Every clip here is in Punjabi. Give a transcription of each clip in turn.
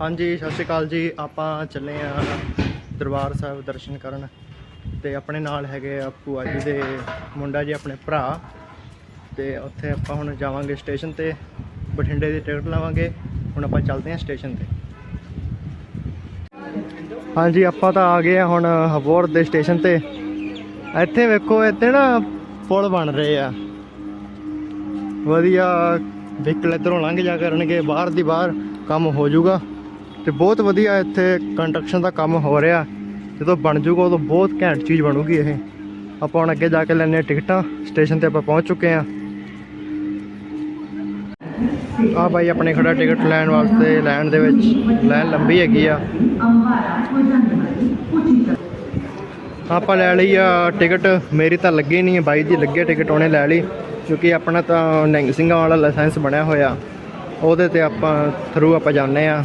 ਹਾਂਜੀ, ਸਤਿ ਸ਼੍ਰੀ ਅਕਾਲ ਜੀ। ਆਪਾਂ ਚੱਲੇ ਆ ਦਰਬਾਰ ਸਾਹਿਬ ਦਰਸ਼ਨ ਕਰਨ ਤੇ ਆਪਣੇ ਨਾਲ ਹੈਗੇ ਆ ਭੂਆ ਜੀ ਦੇ ਮੁੰਡਾ ਜੀ, ਆਪਣੇ ਭਰਾ। ਤੇ ਉੱਥੇ ਆਪਾਂ ਹੁਣ ਜਾਵਾਂਗੇ ਸਟੇਸ਼ਨ ਤੇ, ਬਠਿੰਡੇ ਦੀ ਟਿਕਟ ਲਵਾਂਗੇ। ਹੁਣ ਆਪਾਂ ਚੱਲਦੇ ਹਾਂ ਸਟੇਸ਼ਨ ਤੇ। ਹਾਂਜੀ, ਆਪਾਂ ਤਾਂ ਆ ਗਏ ਆ ਹੁਣ ਹਬੋਰ ਦੇ ਸਟੇਸ਼ਨ ਤੇ। ਇੱਥੇ ਵੇਖੋ, ਇੱਥੇ ਨਾ ਪੁਲ ਬਣ ਰਹੇ ਆ। ਵਧੀਆ ਵਹੀਕਲ ਇੱਧਰੋਂ ਲੰਘ ਜਾ ਕਰਨਗੇ, ਬਾਹਰ ਦੀ ਬਾਹਰ ਕੰਮ ਹੋ ਜਾਊਗਾ। ਤੇ ਬਹੁਤ ਵਧੀਆ ਇੱਥੇ ਕੰਸਟਰਕਸ਼ਨ ਦਾ ਕੰਮ ਹੋ ਰਿਹਾ। ਜਦੋਂ ਬਣ ਜੂਗਾ ਉਦੋਂ ਬਹੁਤ ਘੈਂਟ ਚੀਜ਼ ਬਣੂਗੀ ਇਹ। ਆਪਾਂ ਹੁਣ ਅੱਗੇ ਜਾ ਕੇ ਲੈਣੇ ਟਿਕਟਾਂ ਸਟੇਸ਼ਨ ਤੇ ਆਪਾਂ ਪਹੁੰਚ ਚੁੱਕੇ ਆ ਆ ਬਾਈ ਆਪਣੇ ਖੜਾ ਟਿਕਟ ਲੈਣ ਵਾਸਤੇ, ਲੈਣ ਦੇ ਵਿੱਚ ਲਾਈਨ ਲੰਬੀ ਹੈਗੀ ਆ। ਆਪਾਂ ਲੈ ਲਈ ਆ ਟਿਕਟ, ਮੇਰੀ ਤਾਂ ਲੱਗੀ ਨਹੀਂ ਹੈ ਬਾਈ ਦੀ ਲੱਗੇ ਟਿਕਟ, ਉਹਨੇ ਲੈ ਲਈ। ਕਿਉਂਕਿ ਆਪਣਾ ਤਾਂ ਨਿਹੰਗ ਸਿੰਘਾਂ ਵਾਲਾ ਲਾਇਸੈਂਸ ਬਣਿਆ ਹੋਇਆ। ਉਹਦੇ ਤੇ ਆਪਾਂ ਥਰੂ ਆਪਾਂ ਜਾਂਦੇ ਆ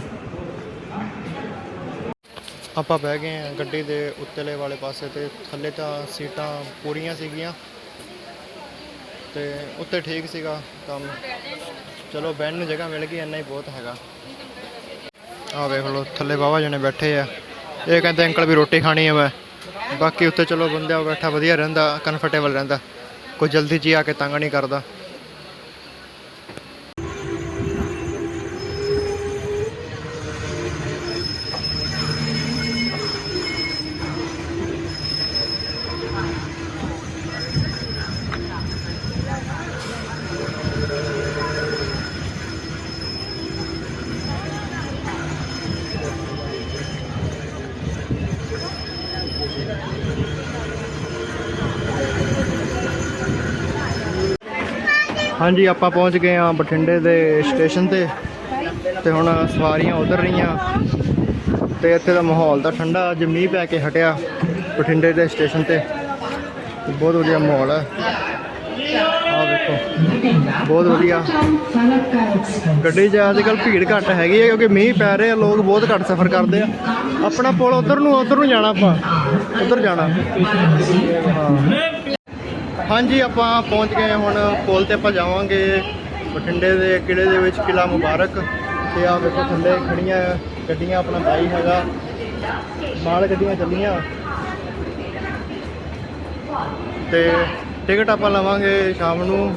ਆਪਾਂ ਬਹਿ ਗਏ ਆ ਗੱਡੀ ਦੇ ਉੱਤਲੇ ਵਾਲੇ ਪਾਸੇ ਤੇ ਥੱਲੇ ਤਾਂ ਸੀਟਾਂ ਪੂਰੀਆਂ ਸੀਗੀਆਂ ਤੇ ਉੱਤੇ ਠੀਕ ਸੀਗਾ ਕੰਮ। ਚਲੋ ਬਹਿਣ ਨੂੰ ਜਗ੍ਹਾ ਮਿਲ ਗਈ, ਇੰਨਾ ਹੀ ਬਹੁਤ ਹੈਗਾ। ਆ ਵੇਖ ਲਓ, ਥੱਲੇ ਬਾਵਾ ਜਣੇ ਬੈਠੇ ਆ। ਇਹ ਕਹਿੰਦੇ ਅੰਕਲ ਵੀ ਰੋਟੀ ਖਾਣੀ ਹੈ ਮੈਂ। ਬਾਕੀ ਉੱਤੇ ਚਲੋ ਬੰਦਾ ਬੈਠਾ, ਵਧੀਆ ਰਹਿੰਦਾ ਕੰਫਰਟੇਬਲ ਰਹਿੰਦਾ। ਕੋਈ ਜਲਦੀ ਜੀ ਆ ਕੇ ਤੰਗ ਨਹੀਂ ਕਰਦਾ। ਹਾਂਜੀ, ਆਪਾਂ ਪਹੁੰਚ ਗਏ ਆ ਬਠਿੰਡੇ ਦੇ ਸਟੇਸ਼ਨ ਤੇ। ਤੇ ਹੁਣ ਸਵਾਰੀਆਂ ਉਤਰ ਰਹੀਆਂ। ਤੇ ਇੱਥੇ ਦਾ ਮਾਹੌਲ ਤਾਂ ਠੰਡਾ, ਅੱਜ ਮੀਂਹ ਪੈ ਕੇ ਹਟਿਆ ਬਠਿੰਡੇ ਦੇ ਸਟੇਸ਼ਨ ਤੇ। ਤੇ ਬਹੁਤ ਵਧੀਆ ਮਾਹੌਲ ਹੈ ਆ ਵੇਖੋ ਬਹੁਤ ਵਧੀਆ। ਗੱਡੀ 'ਚ ਅੱਜ ਕੱਲ ਭੀੜ ਘੱਟ ਹੈਗੀ ਹੈ ਕਿਉਂਕਿ ਮੀਂਹ ਪੈ ਰਿਹਾ, ਲੋਕ ਬਹੁਤ ਘੱਟ ਸਫ਼ਰ ਕਰਦੇ ਆ। ਆਪਣਾ ਪੁਲ ਉਧਰ ਨੂੰ ਉਧਰ ਨੂੰ ਜਾਣਾ ਆਪਾਂ, ਉਧਰ ਜਾਣਾ। ਹਾਂ। ਹਾਂਜੀ, ਆਪਾਂ ਪਹੁੰਚ ਗਏ ਹੁਣ, ਪੁਲ ਤੇ ਆਪਾਂ ਜਾਵਾਂਗੇ ਬਠਿੰਡੇ ਦੇ ਕਿਲੇ ਦੇ ਵਿੱਚ ਕਿਲਾ ਮੁਬਾਰਕ। ਤੇ ਆ ਵੇਖੋ ਥੱਲੇ ਖੜੀਆਂ ਗੱਡੀਆਂ, ਆਪਣਾ ਬਾਈ ਹੈਗਾ। ਮਾਲ ਗੱਡੀਆਂ ਚੱਲੀਆਂ। ਤੇ ਟਿਕਟ ਆਪਾਂ ਲਵਾਂਗੇ ਸ਼ਾਮ ਨੂੰ,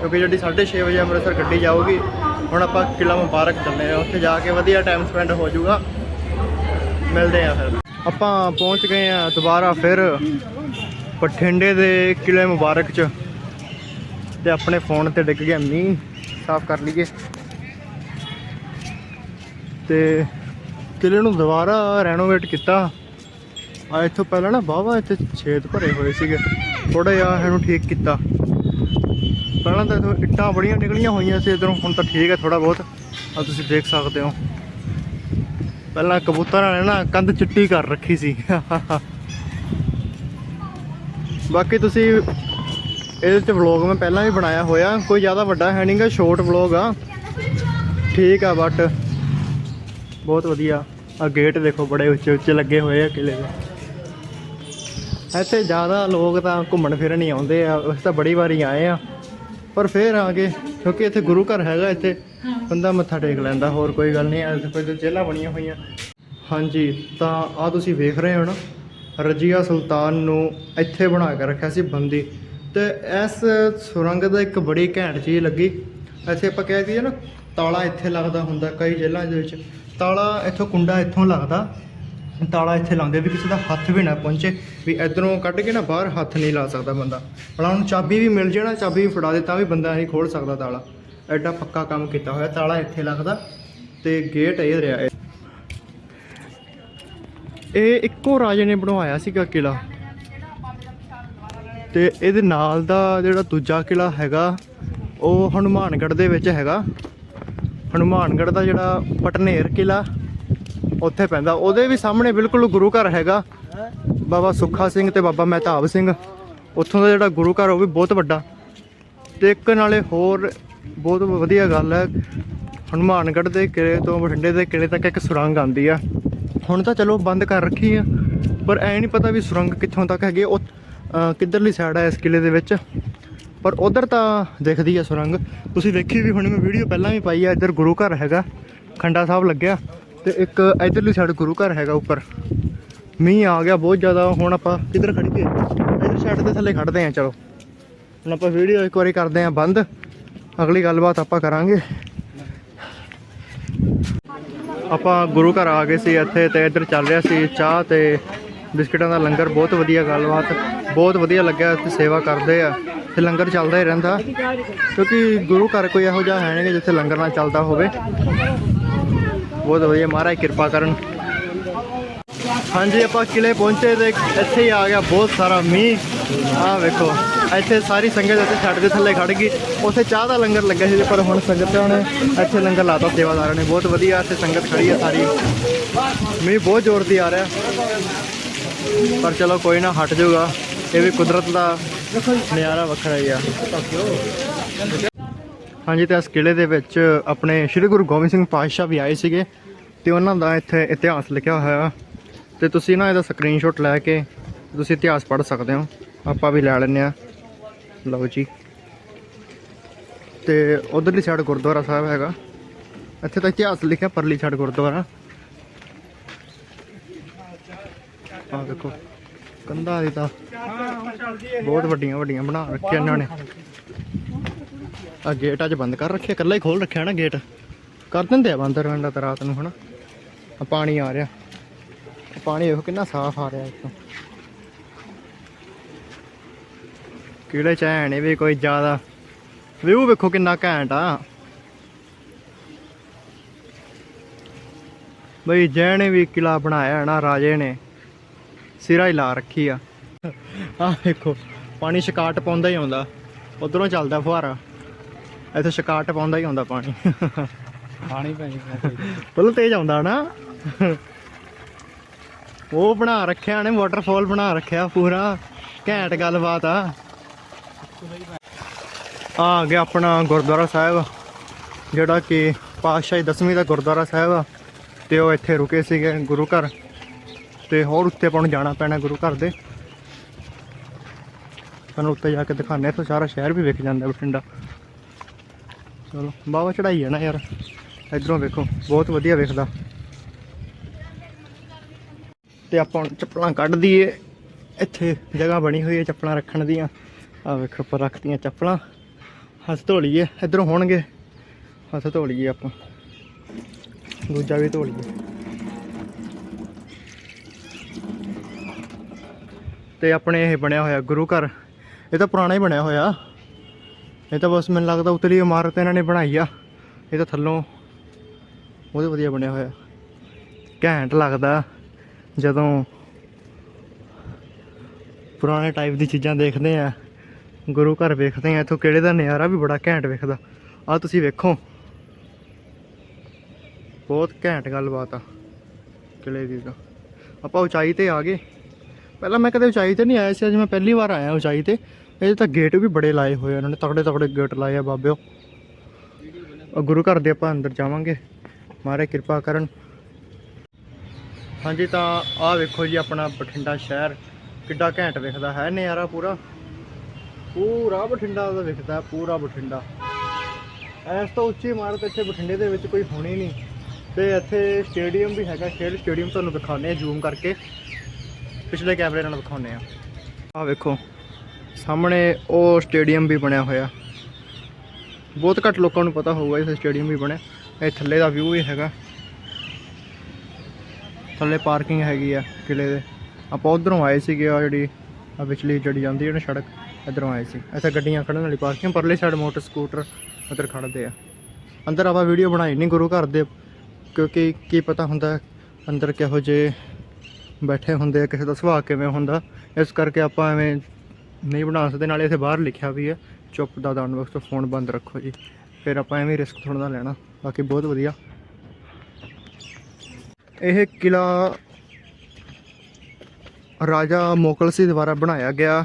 ਕਿਉਂਕਿ ਜਿਹੜੀ 6:30 ਵਜੇ ਅੰਮ੍ਰਿਤਸਰ ਗੱਡੀ ਜਾਊਗੀ, ਹੁਣ ਆਪਾਂ ਕਿਲਾ ਮੁਬਾਰਕ ਚੱਲੇ ਆ ਉੱਥੇ ਜਾ ਕੇ ਵਧੀਆ ਟਾਈਮ ਸਪੈਂਡ ਹੋ ਜਾਊਗਾ। ਮਿਲਦੇ ਆ ਫਿਰ। ਆਪਾਂ ਪਹੁੰਚ ਗਏ ਆ ਦੁਬਾਰਾ ਫਿਰ ਬਠਿੰਡੇ ਦੇ ਕਿਲੇ ਮੁਬਾਰਕ ਚ। ਤੇ ਆਪਣੇ ਫੋਨ ਤੇ ਡਿੱਗ ਗਿਆ ਮੀਂਹ, ਸਾਫ਼ ਕਰ ਲਈਏ। ਤੇ ਕਿਲੇ ਨੂੰ ਦੁਬਾਰਾ ਰੈਨੋਵੇਟ ਕੀਤਾ। ਆ ਇੱਥੋਂ ਪਹਿਲਾਂ ਨਾ ਬਾਵਾ ਇੱਥੇ ਛੇਦ ਭਰੇ ਹੋਏ ਸੀਗੇ। ਥੋੜਾ ਜਿਹਾ ਇਹਨੂੰ ਠੀਕ ਕੀਤਾ। ਪਹਿਲਾਂ ਤਾਂ ਇੱਥੋਂ ਇੱਟਾਂ ਬੜੀਆਂ ਨਿਕਲੀਆਂ ਹੋਈਆਂ ਸੀ, ਇਧਰੋਂ ਹੁਣ ਤਾਂ ਠੀਕ ਹੈ ਥੋੜਾ ਬਹੁਤ। ਆ ਤੁਸੀਂ ਦੇਖ ਸਕਦੇ ਹੋ। ਪਹਿਲਾਂ ਕਬੂਤਰਾਂ ਨੇ ਨਾ ਕੰਧ ਚਿੱਟੀ ਕਰ ਰੱਖੀ ਸੀ। ਬਾਕੀ ਤੁਸੀਂ ਇਹਦੇ ਤੇ ਵਲੌਗ ਮੈਂ ਪਹਿਲਾਂ ਵੀ ਬਣਾਇਆ ਹੋਇਆ। ਕੋਈ ਜ਼ਿਆਦਾ ਵੱਡਾ ਹੈ ਨਹੀਂਗਾ ਛੋਟ ਵਲੌਗ ਆ। ਠੀਕ ਆ ਬਟ ਬਹੁਤ ਵਧੀਆ। ਆ ਗੇਟ ਦੇਖੋ, ਬੜੇ ਉੱਚੇ ਉੱਚੇ ਲੱਗੇ ਹੋਏ ਆ ਕਿਲੇ ਦੇ। ਇੱਥੇ ਜ਼ਿਆਦਾ ਲੋਕ ਤਾਂ ਘੁੰਮਣ ਫਿਰਨ ਹੀ ਆਉਂਦੇ ਆ, ਅਸੀਂ ਤਾਂ ਬੜੀ ਵਾਰੀ ਆਏ ਆ। ਪਰ ਫੇਰ ਆ ਕੇ, ਕਿਉਂਕਿ ਇੱਥੇ ਗੁਰੂ ਘਰ ਹੈਗਾ ਇੱਥੇ, ਬੰਦਾ ਮੱਥਾ ਟੇਕ ਲੈਂਦਾ, ਹੋਰ ਕੋਈ ਗੱਲ ਨਹੀਂ ਇੱਥੇ ਕੋਈ ਜੇਲਾਂ ਬਣੀਆਂ ਹੋਈਆਂ। ਹਾਂਜੀ, ਤਾਂ ਆ ਤੁਸੀਂ ਵੇਖ ਰਹੇ ਹੋ ਨਾ, ਰਜੀਆ ਸੁਲਤਾਨ ਨੂੰ ਇੱਥੇ ਬਣਾ ਕੇ ਰੱਖਿਆ ਸੀ ਬੰਦੀ। ਤੇ ਇਸ ਸੁਰੰਗ ਦਾ ਇੱਕ ਬੜੀ ਘੈਂਟ ਚੀਜ਼ ਲੱਗੀ। ਇੱਥੇ ਆਪਾਂ ਕਹਿ ਦਈਏ ਨਾ, ਤਾਲਾ ਇੱਥੇ ਲੱਗਦਾ ਹੁੰਦਾ, ਕਈ ਜੇਲ੍ਹਾਂ ਦੇ ਵਿੱਚ। ਤਾਲਾ ਇੱਥੋਂ ਕੁੰਡਾ ਇੱਥੋਂ ਲੱਗਦਾ। ਤਾਲਾ ਇੱਥੇ ਲਾਉਂਦੇ ਵੀ ਕਿਸੇ ਦਾ ਹੱਥ ਵੀ ਨਾ ਪਹੁੰਚੇ, ਵੀ ਇਧਰੋਂ ਕੱਢ ਕੇ ਨਾ ਬਾਹਰ ਹੱਥ ਨਹੀਂ ਲਾ ਸਕਦਾ ਬੰਦਾ। ਭਲਾ ਉਹਨੂੰ ਚਾਬੀ ਵੀ ਮਿਲ ਜਾਣਾ ਚਾਬੀ ਵੀ ਫੜਾ ਦੇ, ਤਾਂ ਵੀ ਬੰਦਾ ਨਹੀਂ ਖੋਲ ਸਕਦਾ ਤਾਲਾ। ਐਡਾ ਪੱਕਾ ਕੰਮ ਕੀਤਾ ਹੋਇਆ, ਤਾਲਾ ਇੱਥੇ ਲੱਗਦਾ ਤੇ ਗੇਟ ਇਹ ਰਿਹਾ। ਇਹ ਇਹ ਇੱਕੋ ਰਾਜੇ ਨੇ ਬਣਵਾਇਆ ਸੀਗਾ ਕਿਲਾ ਤੇ ਇਹਦੇ ਨਾਲ ਦਾ ਜਿਹੜਾ ਦੂਜਾ ਕਿਲਾ ਹੈਗਾ, ਉਹ ਹਨੂਮਾਨਗੜ੍ਹ ਦੇ ਵਿੱਚ ਹੈਗਾ। ਹਨੂਮਾਨਗੜ੍ਹ ਦਾ ਜਿਹੜਾ ਪਟਨੇਰ ਕਿਲਾ ਉੱਥੇ ਪੈਂਦਾ। ਉਹਦੇ ਵੀ ਸਾਹਮਣੇ ਬਿਲਕੁਲ ਗੁਰੂ ਘਰ ਹੈਗਾ। ਬਾਬਾ ਸੁੱਖਾ ਸਿੰਘ ਤੇ ਬਾਬਾ ਮਹਿਤਾਬ ਸਿੰਘ। ਉੱਥੋਂ ਦਾ ਜਿਹੜਾ ਗੁਰੂ ਘਰ ਉਹ ਵੀ ਬਹੁਤ ਵੱਡਾ। ਤੇ ਇੱਕ ਨਾਲੇ ਹੋਰ ਬਹੁਤ ਵਧੀਆ ਗੱਲ ਹੈ, ਹਨੂਮਾਨਗੜ੍ਹ ਦੇ ਕਿਲੇ ਤੋਂ ਬਠਿੰਡੇ ਦੇ ਕਿਲੇ ਤੱਕ ਇੱਕ ਸੁਰੰਗ ਆਉਂਦੀ ਆ। ਹੁਣ ਤਾਂ ਚਲੋ ਬੰਦ ਕਰ ਰੱਖੀ ਆ, ਪਰ ਐ ਨਹੀਂ ਪਤਾ ਵੀ ਸੁਰੰਗ ਕਿੱਥੋਂ ਤੱਕ ਹੈਗੀ। ਉਹ ਕਿੱਧਰਲੀ ਸਾਈਡ ਆ ਇਸ ਕਿਲੇ ਦੇ ਵਿੱਚ? ਪਰ ਉਧਰ ਤਾਂ ਦਿਖਦੀ ਆ ਸੁਰੰਗ। ਤੁਸੀਂ ਵੇਖੀ ਵੀ ਹੁਣ, ਮੈਂ ਵੀਡੀਓ ਪਹਿਲਾਂ ਵੀ ਪਾਈ ਆ, ਇੱਧਰ ਗੁਰੂ ਘਰ ਹੈਗਾ। ਖੰਡਾ ਸਾਹਿਬ ਲੱਗਿਆ। ਤੇ ਇੱਕ ਇਧਰਲੀ ਸਾਈਡ ਗੁਰੂ ਘਰ ਹੈਗਾ ਉੱਪਰ। ਮੀਂਹ ਆ ਗਿਆ ਬਹੁਤ ਜ਼ਿਆਦਾ, ਹੁਣ ਆਪਾਂ ਕਿੱਧਰ ਖੜੀਏ ਇਧਰ ਸਾਈਡ ਦੇ ਥੱਲੇ ਖੜਦੇ ਆ ਚਲੋ। ਹੁਣ ਆਪਾਂ ਵੀਡੀਓ ਇੱਕ ਵਾਰੀ ਕਰਦੇ ਆ ਬੰਦ। ਅਗਲੀ ਗੱਲਬਾਤ ਆਪਾਂ ਕਰਾਂਗੇ। ਆਪਾਂ ਗੁਰੂ ਘਰ ਆ ਗਏ ਸੀ ਇੱਥੇ ਤੇ ਇੱਧਰ ਚੱਲ ਰਿਹਾ ਸੀ ਚਾਹ ਤੇ ਬਿਸਕਟਾਂ ਦਾ ਲੰਗਰ। ਬਹੁਤ ਵਧੀਆ ਗੱਲਬਾਤ, ਬਹੁਤ ਵਧੀਆ ਲੱਗਿਆ ਇੱਥੇ ਸੇਵਾ ਕਰਦੇ ਆ ਤੇ ਲੰਗਰ ਚੱਲਦਾ ਹੀ ਰਹਿੰਦਾ। ਕਿਉਂਕਿ ਗੁਰੂ ਘਰ ਕੋਈ ਇਹੋ ਜਿਹਾ ਹੈ ਨਹੀਂ ਜਿੱਥੇ ਲੰਗਰ ਨਾ ਚੱਲਦਾ ਹੋਵੇ। ਬਹੁਤ ਵਧੀਆ ਮਹਾਰਾਜ ਕਿਰਪਾ ਕਰਨ। ਹਾਂਜੀ, ਆਪਾਂ ਕਿਲੇ ਪਹੁੰਚੇ ਤੇ ਇੱਥੇ ਹੀ ਆ ਗਿਆ ਬਹੁਤ ਸਾਰਾ ਮੀਂਹ। ਆਹ ਵੇਖੋ, ਇੱਥੇ ਸਾਰੀ ਸੰਗਤ ਇੱਥੇ ਛੱਡ ਦੇ ਥੱਲੇ ਖੜ ਗਈ। ਉੱਥੇ ਚਾਹ ਦਾ ਲੰਗਰ ਲੱਗਾ ਸੀ, ਪਰ ਹੁਣ ਸੰਗਤਾਂ ਨੇ ਇੱਥੇ ਲੰਗਰ ਲਾਤਾ ਸੇਵਾਦਾਰਾਂ ਨੇ। ਬਹੁਤ ਵਧੀਆ ਇੱਥੇ ਸੰਗਤ ਖੜੀ ਆ ਸਾਰੀ। ਮੀਂਹ ਬਹੁਤ ਜ਼ੋਰ ਦੀ ਆ ਰਿਹਾ। ਪਰ ਚਲੋ ਕੋਈ ਨਾ, ਹਟ ਜਾਊਗਾ। ਇਹ ਵੀ ਕੁਦਰਤ ਦਾ ਨਜ਼ਾਰਾ ਵੱਖਰਾ ਹੀ ਆ। ਹਾਂਜੀ, ਤੇ ਇਸ ਕਿਲੇ ਦੇ ਵਿੱਚ ਆਪਣੇ ਸ੍ਰੀ ਗੁਰੂ ਗੋਬਿੰਦ ਸਿੰਘ ਪਾਤਸ਼ਾਹ ਵੀ ਆਏ ਸੀਗੇ ਤੇ ਉਹਨਾਂ ਦਾ ਇੱਥੇ ਇਤਿਹਾਸ ਲਿਖਿਆ ਹੋਇਆ। ਤੇ ਤੁਸੀਂ ਨਾ ਇਹਦਾ ਸਕਰੀਨਸ਼ਾਟ ਲੈ ਕੇ ਤੁਸੀਂ ਇਤਿਹਾਸ ਪੜ੍ਹ ਸਕਦੇ ਹੋ। ਆਪਾਂ ਵੀ ਲੈ ਲੈਂਦੇ ਆ ਲਓ ਜੀ। ਤੇ ਉਧਰਲੀ ਸਾਈਡ ਗੁਰਦੁਆਰਾ ਸਾਹਿਬ ਹੈਗਾ। ਇੱਥੇ ਤਾਂ ਇਤਿਹਾਸ ਲਿਖਿਆ, ਪਰਲੀ ਸਾਈਡ ਗੁਰਦੁਆਰਾ। ਆਹ ਦੇਖੋ, ਕੰਧਾਂ ਦੀ ਤਾਂ ਬਹੁਤ ਵੱਡੀਆਂ ਵੱਡੀਆਂ ਬਣਾ ਰੱਖੀਆਂ ਇਹਨਾਂ ਨੇ। ਆ ਗੇਟ ਅੱਜ ਬੰਦ ਕਰ ਰੱਖਿਆ ਇਕੱਲਾ ਹੀ ਖੋਲ ਰੱਖਿਆ ਨਾ ਗੇਟ ਕਰ ਦਿੰਦੇ ਆ ਬੰਦ ਰੰਡਾ ਤਾਂ ਰਾਤ ਨੂੰ ਹਨਾ। ਆ ਪਾਣੀ ਆ ਰਿਹਾ। ਪਾਣੀ ਵੇਖੋ ਕਿੰਨਾ ਸਾਫ਼ ਆ ਰਿਹਾ ਇੱਥੋਂ। ਕਿਹੜੇ ਚੈਨ ਨੇ ਵੀ ਕੋਈ ਜ਼ਿਆਦਾ। ਵਿਊ ਵੇਖੋ ਕਿੰਨਾ ਘੈਂਟ ਆ। ਬਈ ਜੈਣੇ ਵੀ ਕਿਲਾ ਬਣਾਇਆ ਹੈ ਨਾ, ਰਾਜੇ ਨੇ। ਸਿਰਾ ਹੀ ਲਾ ਰੱਖੀ ਆ। ਆਹ ਵੇਖੋ, ਪਾਣੀ ਸ਼ਿਕਾਟ ਪਾਉਂਦਾ ਹੀ ਆਉਂਦਾ। ਉਧਰੋਂ ਚੱਲਦਾ ਫੁਹਾਰਾ। ਇੱਥੇ ਸ਼ਿਕਾਟ ਪਾਉਂਦਾ ਹੀ ਆਉਂਦਾ ਪਾਣੀ। ਪਾਣੀ ਪੈਣੀ ਫੁੱਲ ਤੇਜ਼ ਆਉਂਦਾ ਨਾ। ਉਹ ਬਣਾ ਰੱਖਿਆ ਨੇ ਵਾਟਰਫਾਲ ਬਣਾ ਰੱਖਿਆ ਪੂਰਾ। ਘੈਂਟ ਗੱਲਬਾਤ ਆ। ਆ ਗਿਆ ਆਪਣਾ ਗੁਰਦੁਆਰਾ ਸਾਹਿਬ ਜਿਹੜਾ ਕਿ ਪਾਤਸ਼ਾਹੀ ਦਸਵੀਂ ਦਾ ਗੁਰਦੁਆਰਾ ਸਾਹਿਬ ਆ। ਤੇ ਉਹ ਇੱਥੇ ਰੁਕੇ ਸੀਗੇ ਗੁਰੂ ਘਰ। ਤੇ ਹੋਰ ਉੱਤੇ ਆਪਾਂ ਨੂੰ ਜਾਣਾ ਪੈਣਾ ਗੁਰੂ ਘਰ ਦੇ। ਤੁਹਾਨੂੰ ਉੱਤੇ ਜਾ ਕੇ ਦਿਖਾਣੇ ਇੱਥੋਂ ਸਾਰਾ ਸ਼ਹਿਰ ਵੀ ਵਿਖ ਜਾਂਦਾ ਬਠਿੰਡਾ। ਚਲੋ ਬਾਵਾ ਚੜਾਈ ਹੈ ਨਾ ਯਾਰ। ਇਧਰੋਂ ਵੇਖੋ, ਬਹੁਤ ਵਧੀਆ ਵੇਖਦਾ। ਤੇ ਆਪਾਂ ਚੱਪਲਾਂ ਕੱਢ ਦਈਏ। ਇੱਥੇ ਜਗ੍ਹਾ ਬਣੀ ਹੋਈ ਹੈ ਚੱਪਲਾਂ ਰੱਖਣ ਦੀਆਂ। ਆ ਵੇਖੋ ਉੱਪਰ ਰੱਖਤੀਆਂ ਚੱਪਲਾਂ। ਹੱਥ ਧੋ ਲਈਏ। ਇਧਰੋਂ ਹੋਣਗੇ। ਹੱਥ ਧੋ ਲਈਏ ਆਪਾਂ। ਦੂਜਾ ਵੀ ਧੋ ਲਈਏ। ਤੇ ਆਪਣੇ ਇਹ ਬਣਿਆ ਹੋਇਆ ਗੁਰੂ ਘਰ। ਇਹ ਤਾਂ ਪੁਰਾਣਾ ਹੀ ਬਣਿਆ ਹੋਇਆ। ਇਹ ਤਾਂ ਬਸ ਮੈਨੂੰ ਲੱਗਦਾ ਉਤਲੀ ਇਮਾਰਤ ਇਹਨਾਂ ਨੇ ਬਣਾਈ ਆ। ਇਹ ਤਾਂ ਥੱਲੋਂ ਉਹਦੇ ਵਧੀਆ ਬਣਿਆ ਹੋਇਆ। ਘੈਂਟ ਲੱਗਦਾ ਜਦੋਂ ਪੁਰਾਣੇ ਟਾਈਪ ਦੀ ਚੀਜ਼ਾਂ ਦੇਖਦੇ ਆ, ਗੁਰੂ ਘਰ ਵੇਖਦੇ ਆ, ਇੱਥੋਂ ਕਿਹੜੇ ਦਾ ਨਜ਼ਾਰਾ ਵੀ ਬੜਾ ਘੈਂਟ ਵੇਖਦਾ। ਆ ਤੁਸੀਂ ਵੇਖੋ। ਬਹੁਤ ਘੈਂਟ ਗੱਲਬਾਤ ਆ ਕਿਲੇ ਦੀ ਤਾਂ। ਆਪਾਂ ਉਚਾਈ ਤੇ ਆ ਗਏ। ਪਹਿਲਾਂ ਮੈਂ ਕਦੇ ਉਚਾਈ ਤੇ ਨਹੀਂ ਆਇਆ ਸੀ, ਅੱਜ ਮੈਂ ਪਹਿਲੀ ਵਾਰ ਆਇਆ ਉਚਾਈ ਤੇ। ਇਹਦੇ ਤਾਂ ਗੇਟ ਵੀ ਬੜੇ ਲਾਏ ਹੋਏ ਉਹਨਾਂ ਨੇ ਤਕੜੇ ਤਕੜੇ ਗੇਟ ਲਾਏ ਆ ਬਾਬਿਓ। ਗੁਰੂ ਘਰ ਦੇ ਆਪਾਂ ਅੰਦਰ ਜਾਵਾਂਗੇ। ਮਾਰੇ ਕਿਰਪਾ ਕਰਨ। ਹਾਂਜੀ, ਤਾਂ ਆਹ ਵੇਖੋ ਜੀ ਆਪਣਾ ਬਠਿੰਡਾ ਸ਼ਹਿਰ। ਕਿੱਡਾ ਘੈਂਟ ਵੇਖਦਾ ਹੈ ਨਜ਼ਾਰਾ ਪੂਰਾ। ਪੂਰਾ ਬਠਿੰਡਾ ਦਾ ਵੇਖਦਾ, ਪੂਰਾ ਬਠਿੰਡਾ। ਇਸ ਤੋਂ ਉੱਚੀ ਇਮਾਰਤ ਇੱਥੇ ਬਠਿੰਡੇ ਦੇ ਵਿੱਚ ਕੋਈ ਹੋਣੀ ਨਹੀਂ। ਤੇ ਇੱਥੇ ਸਟੇਡੀਅਮ ਵੀ ਹੈਗਾ, ਖੇਡ ਸਟੇਡੀਅਮ ਤੁਹਾਨੂੰ ਦਿਖਾਉਂਦੇ ਆ ਜ਼ੂਮ ਕਰਕੇ। ਪਿਛਲੇ ਕੈਮਰੇ ਨਾਲ ਦਿਖਾਉਂਦੇ ਆ ਆਹ ਵੇਖੋ। ਸਾਹਮਣੇ ਉਹ ਸਟੇਡੀਅਮ ਵੀ ਬਣਿਆ ਹੋਇਆ। ਬਹੁਤ ਘੱਟ ਲੋਕਾਂ ਨੂੰ ਪਤਾ ਹੋਊਗਾ ਇਸ ਸਟੇਡੀਅਮ ਵੀ ਬਣਿਆ। ਇਹ ਥੱਲੇ ਦਾ ਵਿਊ ਵੀ ਹੈਗਾ। ਥੱਲੇ ਪਾਰਕਿੰਗ ਹੈਗੀ ਆ ਕਿਲੇ ਦੇ। ਆਪਾਂ ਉਧਰੋਂ ਆਏ ਸੀਗੇ ਆ ਜਿਹੜੀ ਆ ਵਿਚਲੀ ਜਿਹੜੀ ਜਾਂਦੀ ਹੈ ਨਾ ਸੜਕ, ਇਧਰੋਂ ਆਏ ਸੀ। ਇੱਥੇ ਗੱਡੀਆਂ ਖੜਨ ਵਾਲੀ ਪਾਰਕਿੰਗ ਪਰਲੇ ਸਾਈਡ ਮੋਟਰ ਸਕੂਟਰ ਉਧਰ ਖੜਦੇ ਆ। ਅੰਦਰ ਆਪਾਂ ਵੀਡੀਓ ਬਣਾਈ ਨਹੀਂ ਗੁਰੂ ਘਰ ਦੇ, ਕਿਉਂਕਿ ਕੀ ਪਤਾ ਹੁੰਦਾ ਅੰਦਰ ਕਿਹੋ ਜਿਹੇ ਬੈਠੇ ਹੁੰਦੇ ਆ, ਕਿਸੇ ਦਾ ਸੁਭਾਅ ਕਿਵੇਂ ਹੁੰਦਾ। ਇਸ ਕਰਕੇ ਆਪਾਂ ਐਵੇਂ ਨਹੀਂ ਬਣਾ ਸਕਦੇ, ਨਾਲੇ ਇੱਥੇ ਬਾਹਰ ਲਿਖਿਆ ਵੀ ਹੈ, ਚੁੱਪ ਦਾ ਦਾਨ ਵਕਤ ਫੋਨ ਬੰਦ ਰੱਖੋ ਜੀ। ਫਿਰ ਆਪਾਂ ਐਵੇਂ ਰਿਸਕ ਥੋੜਾ ਨਾ ਲੈਣਾ, ਬਾਕੀ ਬਹੁਤ ਵਧੀਆ। ਇਹ ਕਿਲਾ ਰਾਜਾ ਮੋਕਲ ਸੀ ਦੁਆਰਾ ਬਣਾਇਆ ਗਿਆ।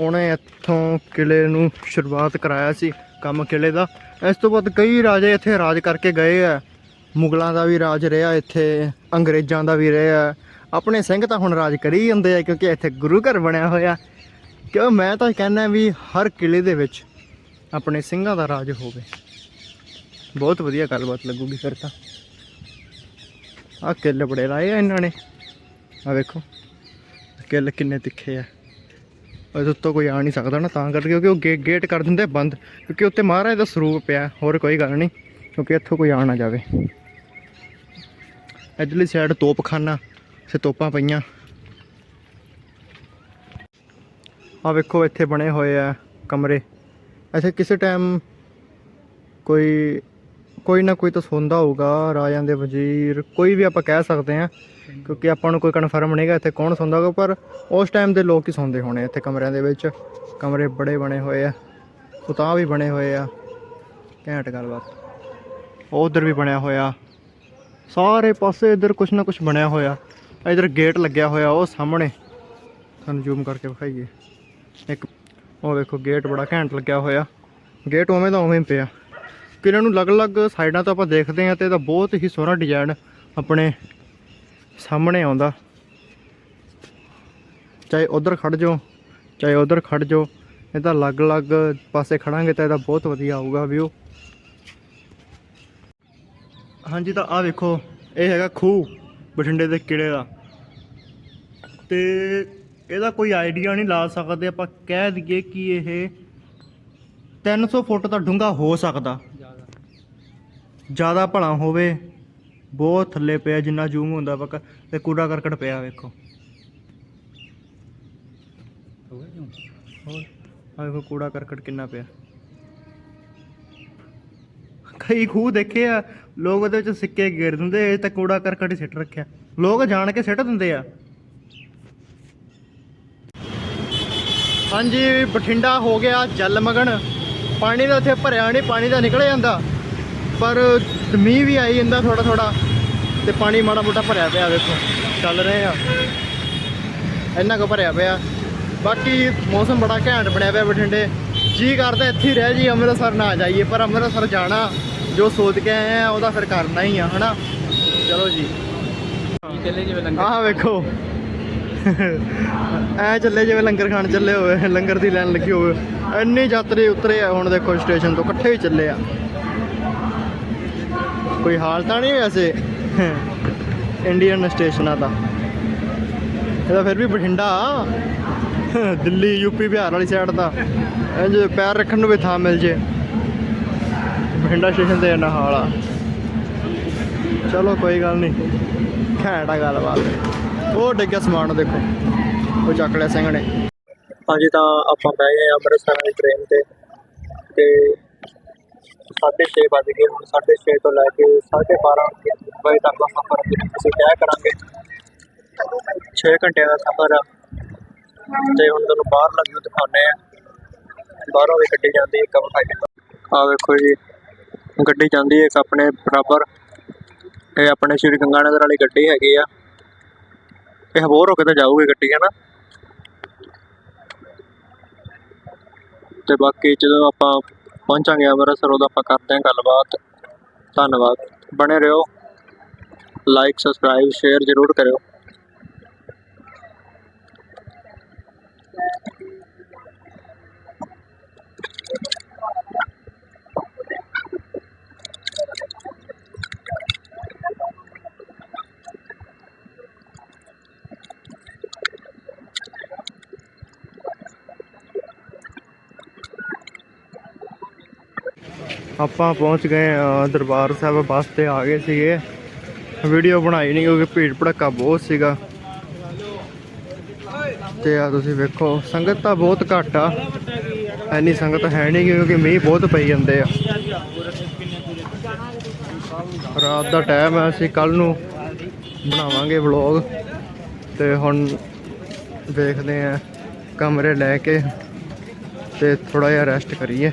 ਉਹਨੇ ਇੱਥੋਂ ਕਿਲੇ ਨੂੰ ਸ਼ੁਰੂਆਤ ਕਰਾਇਆ ਸੀ, ਕੰਮ ਕਿਲੇ ਦਾ। ਇਸ ਤੋਂ ਬਾਅਦ ਕਈ ਰਾਜੇ ਇੱਥੇ ਰਾਜ ਕਰਕੇ ਗਏ ਆ ਮੁਗਲਾਂ ਦਾ ਵੀ ਰਾਜ ਰਿਹਾ, ਇੱਥੇ ਅੰਗਰੇਜ਼ਾਂ ਦਾ ਵੀ ਰਿਹਾ ਆਪਣੇ ਸਿੰਘ ਤਾਂ ਹੁਣ ਰਾਜ ਕਰੀ ਜਾਂਦੇ ਆ ਕਿਉਂਕਿ ਇੱਥੇ ਗੁਰੂ ਘਰ ਬਣਿਆ ਹੋਇਆ। ਕਿਉਂ ਮੈਂ ਤਾਂ ਕਹਿੰਦਾ ਵੀ ਹਰ ਕਿਲੇ ਦੇ ਵਿੱਚ ਆਪਣੇ ਸਿੰਘਾਂ ਦਾ ਰਾਜ ਹੋਵੇ। ਬਹੁਤ ਵਧੀਆ ਗੱਲਬਾਤ ਲੱਗੂਗੀ ਫਿਰ ਤਾਂ। ਆ ਕਿੱਲ ਬੜੇ ਲਾਏ ਆ ਇਹਨਾਂ ਨੇ। ਆ ਵੇਖੋ, ਕਿੱਲ ਕਿੰਨੇ ਤਿੱਖੇ ਆ। ਉਹਦੇ ਉੱਤੋਂ ਕੋਈ ਆ ਨਹੀਂ ਸਕਦਾ ਨਾ ਤਾਂ ਕਰਕੇ ਕਿਉਂਕਿ ਉਹ ਗੇ- ਗੇਟ ਕਰ ਦਿੰਦੇ ਬੰਦ, ਕਿਉਂਕਿ ਉੱਤੇ ਮਹਾਰਾਜ ਦਾ ਸਰੂਪ ਪਿਆ, ਹੋਰ ਕੋਈ ਗੱਲ ਨਹੀਂ, ਕਿਉਂਕਿ ਇੱਥੋਂ ਕੋਈ ਆ ਨਾ ਜਾਵੇ। ਇੱਧਰਲੀ ਸਾਈਡ ਤੋਪਖਾਨਾ। ਇੱਥੇ ਤੋਪਾਂ ਪਈਆਂ। ਆ ਵੇਖੋ, ਇੱਥੇ ਬਣੇ ਹੋਏ ਆ ਕਮਰੇ। ਇੱਥੇ ਕਿਸੇ ਟਾਈਮ ਕੋਈ ਕੋਈ ਨਾ ਕੋਈ ਤਾਂ ਸੌਂਦਾ ਹੋਊਗਾ ਰਾਜਾਂ ਦੇ ਵਜ਼ੀਰ, ਕੋਈ ਵੀ ਆਪਾਂ ਕਹਿ ਸਕਦੇ ਆ ਕਿਉਂਕਿ ਆਪਾਂ ਨੂੰ ਕੋਈ ਕਨਫਰਮ ਨਹੀਂਗਾ ਇੱਥੇ ਕੌਣ ਸੌਂਦਾ ਹੋਊਗਾ, ਪਰ ਉਸ ਟਾਈਮ ਦੇ ਲੋਕ ਹੀ ਸੌਂਦੇ ਹੋਣੇ ਇੱਥੇ ਕਮਰਿਆਂ ਦੇ ਵਿੱਚ। ਕਮਰੇ ਬੜੇ ਬਣੇ ਹੋਏ ਆ ਉਤਾਂ ਵੀ ਬਣੇ ਹੋਏ ਆ, ਘੈਂਟ ਗੱਲਬਾਤ। ਉਹ ਉਧਰ ਵੀ ਬਣਿਆ ਹੋਇਆ। ਸਾਰੇ ਪਾਸੇ ਇੱਧਰ ਕੁਛ ਨਾ ਕੁਛ ਬਣਿਆ ਹੋਇਆ। ਇੱਧਰ ਗੇਟ ਲੱਗਿਆ ਹੋਇਆ ਉਹ ਸਾਹਮਣੇ। ਤੁਹਾਨੂੰ ਜ਼ੂਮ ਕਰਕੇ ਵਿਖਾਈਏ। ਇੱਕ ਉਹ ਵੇਖੋ ਗੇਟ ਬੜਾ ਘੈਂਟ ਲੱਗਿਆ ਹੋਇਆ। ਗੇਟ ਉਵੇਂ ਦਾ ਉਵੇਂ ਹੀ ਪਿਆ। ਕਿ ਇਹਨਾਂ ਨੂੰ ਅਲੱਗ-ਅਲੱਗ ਸਾਈਡਾਂ ਤੋਂ ਆਪਾਂ ਦੇਖਦੇ ਹਾਂ ਤੇ ਇਹਦਾ ਬਹੁਤ ਹੀ ਸੋਹਣਾ ਡਿਜ਼ਾਈਨ ਆਪਣੇ ਸਾਹਮਣੇ ਆਉਂਦਾ। ਚਾਹੇ ਉਧਰ ਖੜ ਜਾਓ, ਚਾਹੇ ਉਧਰ ਖੜ ਜਾਓ ਇਹਦਾ ਅਲੱਗ-ਅਲੱਗ ਪਾਸੇ ਖੜਾਂਗੇ ਤਾਂ ਇਹਦਾ ਬਹੁਤ ਵਧੀਆ ਆਊਗਾ ਵਿਊ ਹਾਂਜੀ, ਤਾਂ ਆ ਵੇਖੋ ਇਹ ਹੈਗਾ ਖੂਹ। ਬਠਿੰਡੇ ਦੇ ਕਿਲੇ ਦਾ। ਤੇ ਇਹਦਾ ਕੋਈ ਆਈਡੀਆ ਨਹੀਂ ਲਾ ਸਕਦੇ ਆਪਾਂ। ਕਹਿ ਦਈਏ ਕਿ ਇਹ 300 ਫੁੱਟ ਦਾ ਡੂੰਘਾ ਹੋ ਸਕਦਾ। ਜ਼ਿਆਦਾ ਭਲਾ ਹੋਵੇ ਬਹੁਤ ਥੱਲੇ ਪਿਆ ਜਿੰਨਾ ਜ਼ੂਮ ਹੁੰਦਾ ਪੱਕਾ ਤੇ ਕੂੜਾ ਕਰਕਟ ਪਿਆ ਵੇਖੋ। ਹੋਰ ਆ ਵੇਖੋ ਕੂੜਾ ਕਰਕਟ ਕਿੰਨਾ ਪਿਆ। ਕਈ ਖੂਹ ਦੇਖੇ ਆ, ਲੋਕ ਉਹਦੇ ਵਿੱਚ ਸਿੱਕੇ ਗੇਰ ਦਿੰਦੇ ਇਹ ਤਾਂ ਕੂੜਾ ਕਰਕਟ ਹੀ ਸਿੱਟ ਰੱਖਿਆ। ਲੋਕ ਜਾਣ ਕੇ ਸਿੱਟ ਦਿੰਦੇ ਆ। ਹਾਂਜੀ, ਬਠਿੰਡਾ ਹੋ ਗਿਆ ਜਲ ਮਗਨ। ਪਾਣੀ ਦਾ ਉੱਥੇ ਭਰਿਆ ਨਹੀਂ, ਪਾਣੀ ਦਾ ਨਿਕਲ ਜਾਂਦਾ। ਪਰ ਮੀਂਹ ਵੀ ਆਈ ਜਾਂਦਾ ਥੋੜਾ ਥੋੜਾ ਤੇ ਪਾਣੀ ਮਾੜਾ ਮੋਟਾ ਭਰਿਆ ਪਿਆ ਵੇਖੋ ਚੱਲ ਰਹੇ ਆ। ਇੰਨਾ ਕੁ ਭਰਿਆ ਪਿਆ। ਬਾਕੀ ਮੌਸਮ ਬੜਾ ਘੈਂਟ ਬਣਿਆ ਪਿਆ ਬਠਿੰਡੇ। ਜੀ ਕਰਦਾ ਇੱਥੇ ਹੀ ਰਹਿ ਜੀ ਅੰਮ੍ਰਿਤਸਰ ਨਾ ਜਾਈਏ, ਪਰ ਅੰਮ੍ਰਿਤਸਰ ਜਾਣਾ। ਜੋ ਸੋਚ ਕੇ ਆਏ ਆ ਉਹਦਾ ਫਿਰ ਕਰਨਾ ਹੀ ਆ ਹਨਾ? ਚਲੋ ਜੀ। ਚੱਲੇ ਜਿਵੇਂ ਲੰਗਰ? ਆਹ ਵੇਖੋ। ਐ ਚੱਲੇ ਜਿਵੇਂ ਲੰਗਰ ਖਾਣ ਚੱਲੇ ਹੋਵੇ ਲੰਗਰ ਦੀ ਲਾਈਨ ਲੱਗੀ ਹੋਵੇ। ਇੰਨੇ ਯਾਤਰੀ ਉਤਰੇ ਆ ਹੁਣ ਦੇਖੋ ਸਟੇਸ਼ਨ ਤੋਂ ਇਕੱਠੇ ਹੀ ਚੱਲੇ ਆ। ਕੋਈ ਹਾਲ ਤਾਂ ਨਹੀਂ ਵੈਸੇ? ਇੰਡੀਅਨ ਸਟੇਸ਼ਨਾਂ ਦਾ। ਇਹਦਾ ਫਿਰ ਵੀ ਬਠਿੰਡਾ? ਦਿੱਲੀ ਯੂਪੀ ਬਿਹਾਰ ਵਾਲੀ ਸਾਈਡ ਦਾ। ਇੰਜ ਪੈਰ ਰੱਖਣ ਨੂੰ ਵੀ ਥਾਂ ਮਿਲ ਜੇ। ਬਠਿੰਡਾ ਸਟੇਸ਼ਨ ਤੇ ਇੰਨਾ ਹਾਲ ਚਲੋ ਕੋਈ ਗੱਲ ਨਹੀਂ ਘੈਂਟ ਗੱਲਬਾਤ। ਉਹ ਡਿੱਗਿਆ ਸਮਾਨ, ਦੇਖੋ। ਉਹ ਚੱਕ ਲਿਆ ਸਿੰਘ ਨੇ ਹਾਂਜੀ, ਤਾਂ ਆਪਾਂ ਬਹਿ ਗਏ ਅੰਮ੍ਰਿਤਸਰ ਦੀ ਟ੍ਰੇਨ ਤੇ। ਤੇ 6:30 ਵੱਜ ਗਏ ਹੁਣ 6:30 ਤੋਂ ਲੈ ਕੇ 12:30 ਵਜੇ ਤੱਕ ਦਾ ਸਫ਼ਰ ਅਸੀਂ ਤੈਅ ਕਰਾਂਗੇ। 6 ਘੰਟਿਆਂ ਦਾ ਸਫ਼ਰ ਤੇ ਹੁਣ ਤੁਹਾਨੂੰ ਬਾਹਰ ਲੱਗੇ ਦਿਖਾਉਂਦੇ ਆ ਬਾਹਰੋਂ ਵੀ ਗੱਡੀ ਜਾਂਦੀ ਹੈ ਕਮ ਆ ਵੇਖੋ ਜੀ। ਗੱਡੀ ਜਾਂਦੀ ਹੈ, ਇੱਕ ਆਪਣੇ ਬਰਾਬਰ ਇਹ ਆਪਣੇ ਸ਼੍ਰੀ ਗੰਗਾਨਗਰ ਵਾਲੀ ਗੱਡੀ ਹੈਗੀ ਆ। ਇਹ ਹੋਰ ਹੋ ਕੇ ਤਾਂ ਜਾਊਗੀ ਗੱਡੀ ਹੈ ਨਾ ਤੇ ਬਾਕੀ ਜਦੋਂ ਆਪਾਂ ਪਹੁੰਚਾਂਗੇ ਅੰਮ੍ਰਿਤਸਰ ਉਦੋਂ ਆਪਾਂ ਕਰਦੇ ਹਾਂ ਗੱਲਬਾਤ। ਧੰਨਵਾਦ। ਬਣੇ ਰਹੋ। ਲਾਈਕ ਸਬਸਕ੍ਰਾਈਬ ਸ਼ੇਅਰ ਜ਼ਰੂਰ ਕਰਿਓ। ਆਪਾਂ ਪਹੁੰਚ ਗਏ ਅ, ਦਰਬਾਰ ਸਾਹਿਬ ਬੱਸ ਤੇ ਆ ਗਏ ਸੀਗੇ। ਵੀਡੀਓ ਬਣਾਈ ਨਹੀਂ ਕਿਉਂਕਿ ਭੀੜ ਭੜੱਕਾ ਬਹੁਤ ਸੀਗਾ। ਤੇ ਆ ਤੁਸੀਂ ਵੇਖੋ ਸੰਗਤ ਤਾਂ ਬਹੁਤ ਘੱਟ ਆ। ਐਨੀ ਸੰਗਤ ਹੈ ਨਹੀਂ ਕਿਉਂਕਿ ਮੀਂਹ ਬਹੁਤ ਪਈ ਜਾਂਦੇ ਆ। ਰਾਤ ਦਾ ਟਾਈਮ ਹੈ ਅਸੀਂ ਕੱਲ ਨੂੰ ਬਣਾਵਾਂਗੇ ਵਲੌਗ ਤੇ ਹੁਣ ਦੇਖਦੇ ਆ ਕਮਰੇ ਲੈ ਕੇ ਤੇ ਥੋੜਾ ਜਿਹਾ ਰੈਸਟ ਕਰੀਏ।